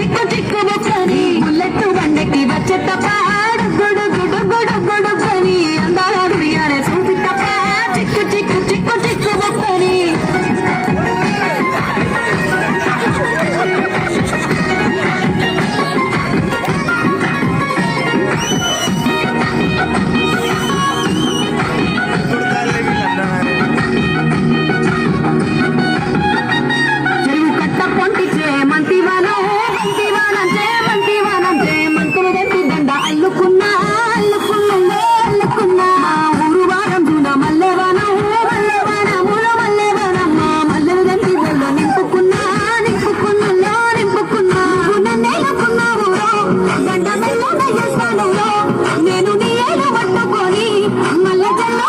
chicken, you. అల్లుకున్నా అల్లుకున్నా అల్లుకున్నా. ఊరు వారందున మల్లెవనం మల్లెవనముల మల్లెవనమ్మ మల్లెలు గంటి వెళ్ళ నింపుకున్నా నింపుకున్నా నింపుకున్నా. నెలకున్నావు నేను నీ ఏడు పట్టుకొని మల్లె జల్లో